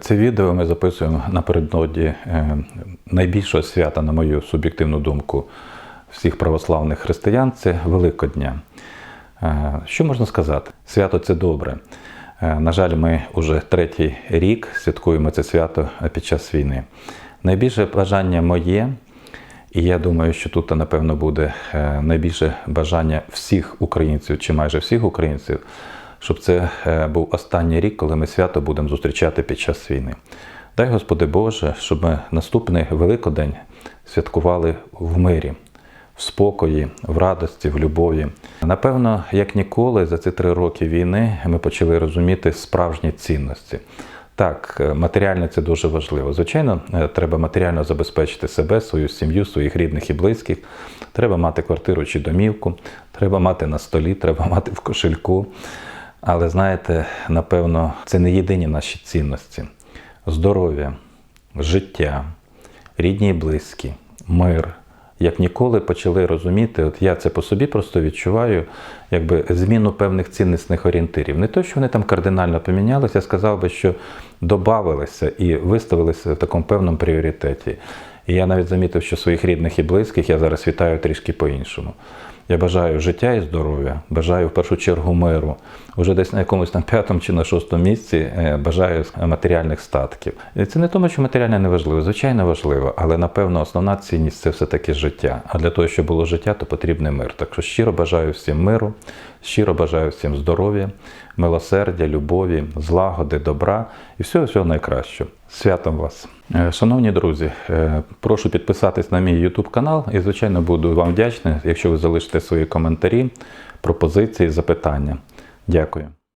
Це відео ми записуємо напередодні е, найбільшого свята, на мою суб'єктивну думку, всіх православних християн це Великодня. Е, Що можна сказати? Свято це добре. Е, На жаль, ми вже третій рік святкуємо це свято під час війни. Найбільше бажання моє, і я думаю, що тут, напевно, буде найбільше бажання всіх українців, чи майже всіх українців, щоб це е, був останній рік, коли ми свято будемо зустрічати під час війни. Дай Господи Боже, щоб ми наступний Великодень святкували в мирі, в спокої, в радості, в любові. Напевно, як ніколи, за ці три роки війни ми почали розуміти справжні цінності. Так, е, матеріально це дуже важливо. Звичайно, е, треба матеріально забезпечити себе, свою сім'ю, своїх рідних і близьких. Треба мати квартиру чи домівку, треба мати на столі, треба мати в кошельку. Але знаєте, напевно, це не єдині наші цінності: здоров'я, життя, рідні і близькі, мир. Як ніколи почали розуміти, от я це по собі просто відчуваю, якби зміну певних ціннісних орієнтирів. Не те, що вони там кардинально помінялися, я сказав би, що додавалися і виставилися в такому певному пріоритеті. І я навіть замітив, що своїх рідних і близьких я зараз вітаю трішки по-іншому. Я бажаю життя і здоров'я, бажаю в першу чергу миру. Уже десь на якомусь там п'ятому чи на шостому місці е, бажаю матеріальних статків. І це не тому, що матеріальне не важливо, звичайно важливо, але напевно основна цінність це все-таки життя. А для того, щоб було життя, то потрібний мир. Так що щиро бажаю всім миру, щиро бажаю всім здоров'я, милосердя, любові, злагоди, добра і всього всього найкращого. Святом вас! Е, Шановні друзі, е, прошу підписатись на мій YouTube канал і, звичайно, буду вам вдячний, якщо ви залишите свої коментарі, пропозиції, запитання. Дякую.